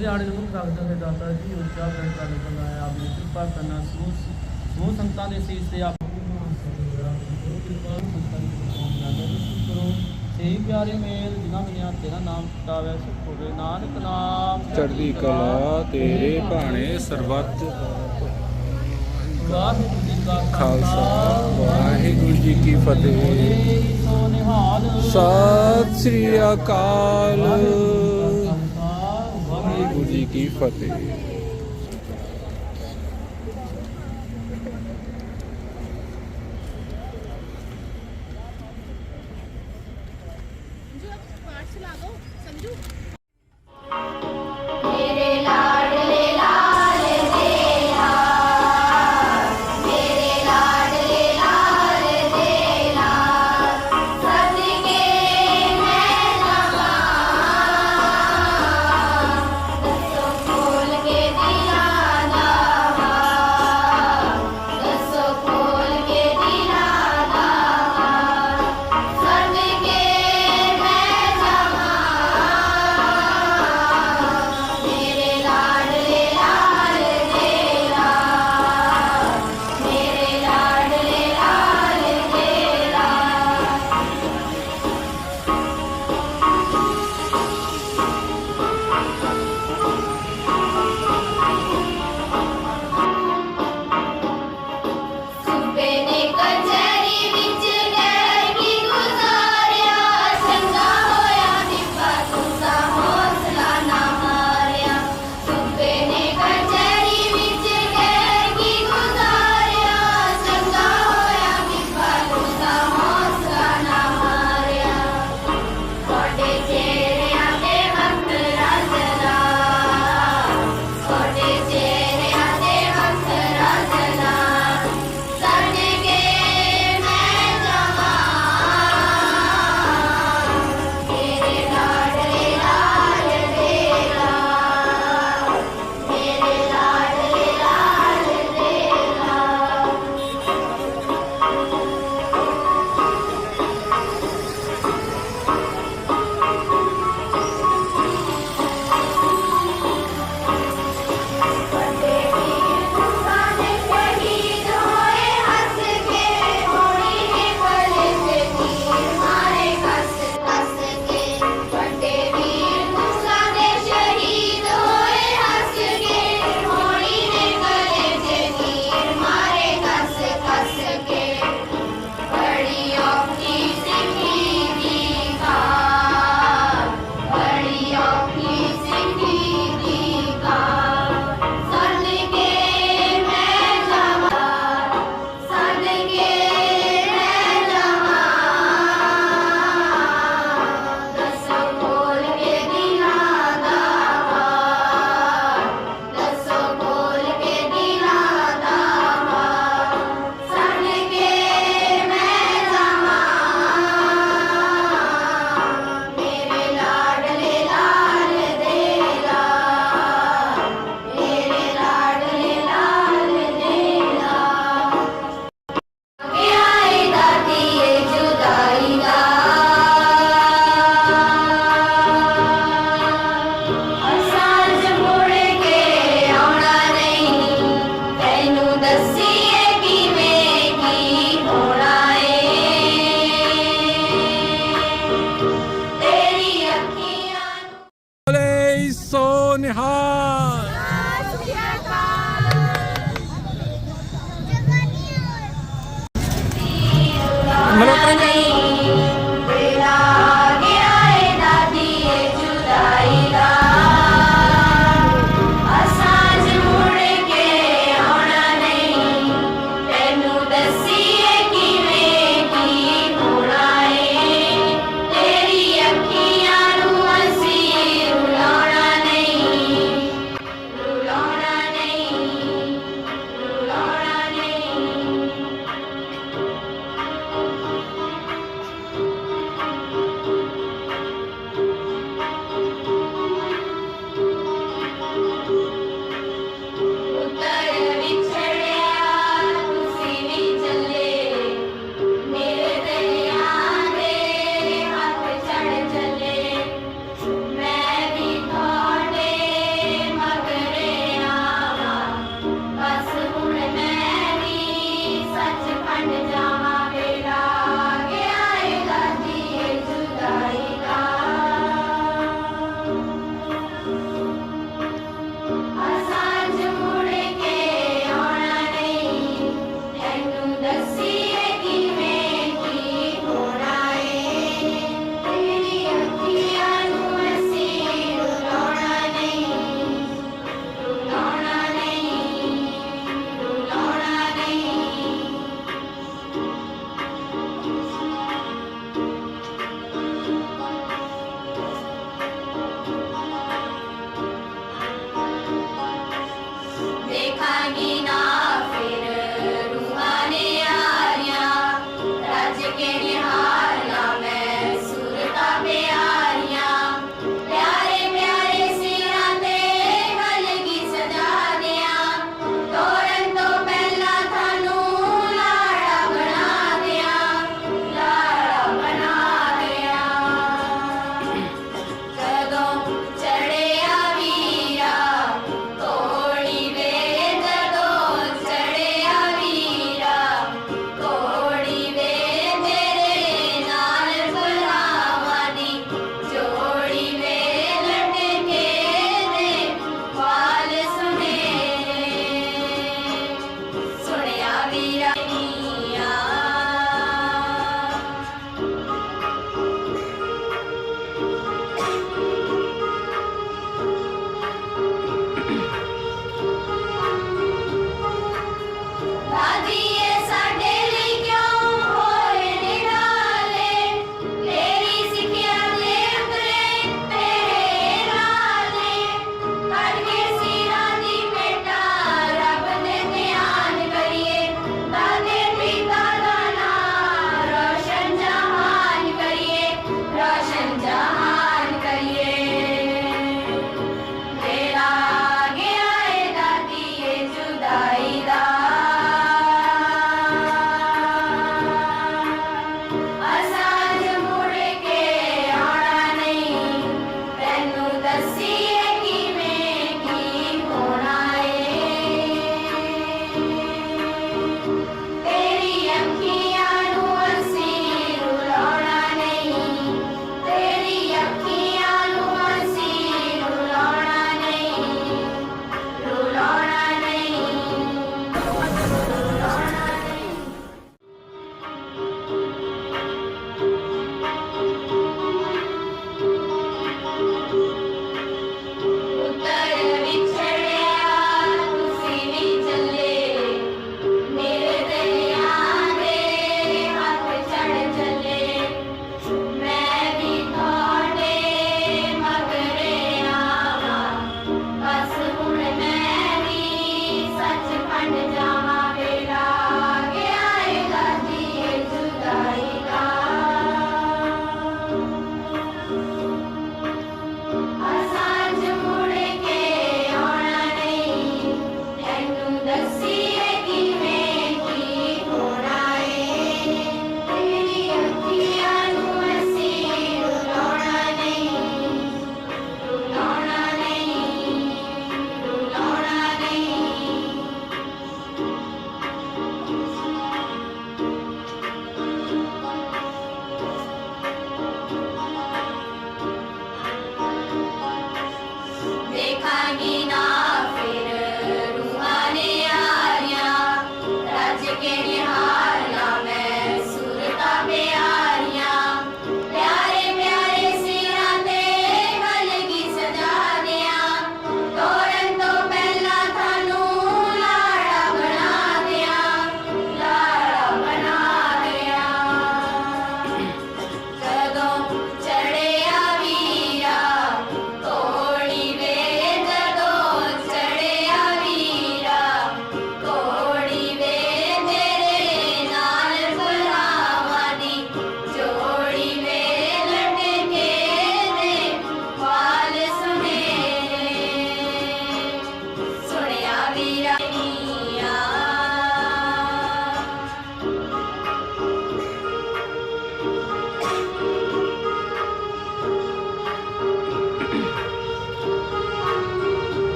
ਜਿਹਦੇ ਆੜੇ ਨੂੰ ਰੱਖਦਾ ਤੇ ਦਾਤਾ ਜੀ ਉੱਚਾ ਪ੍ਰਣ ਕਰ ਲਗਨ ਆਇਆ ਆਪ ਦੀ ਕਿਰਪਾ ਕਰਨਾ ਸੋ ਸੋ ਸੰਤਾਂ ਦੇ ਸੀਸ ਤੇ ਆਪ ਦੀ ਮਹਾਨ ਸਤਿਗੁਰਾਂ ਦੀ ਕਿਰਪਾ ਸੰਤਾਂ ਦੀ ਕਿਰਪਾ ਕਰੋ। ਸਹੀ ਪਿਆਰੇ ਮੇਲ ਜਿਨਾ ਮਿਲਿਆ ਤੇਰਾ ਨਾਮ ਤਾਵੇ ਸੁਖ ਹੋਵੇ। ਨਾਨਕ ਨਾਮ। ਚੜ੍ਹਦੀ ਕਲਾ ਤੇਰੇ ਭਾਣੇ ਸਰਬੱਤ। ਵਾਹਿਗੁਰੂ ਜੀ ਕਾ ਖਾਲਸਾ। ਵਾਹਿਗੁਰੂ ਜੀ ਕੀ ਫਤਿਹ। ਸਤਿ ਸ੍ਰੀ ਅਕਾਲ। ਵਾਹਿਗੁਰੂ ਜੀ ਕੀ ਫਤਿਹ। high.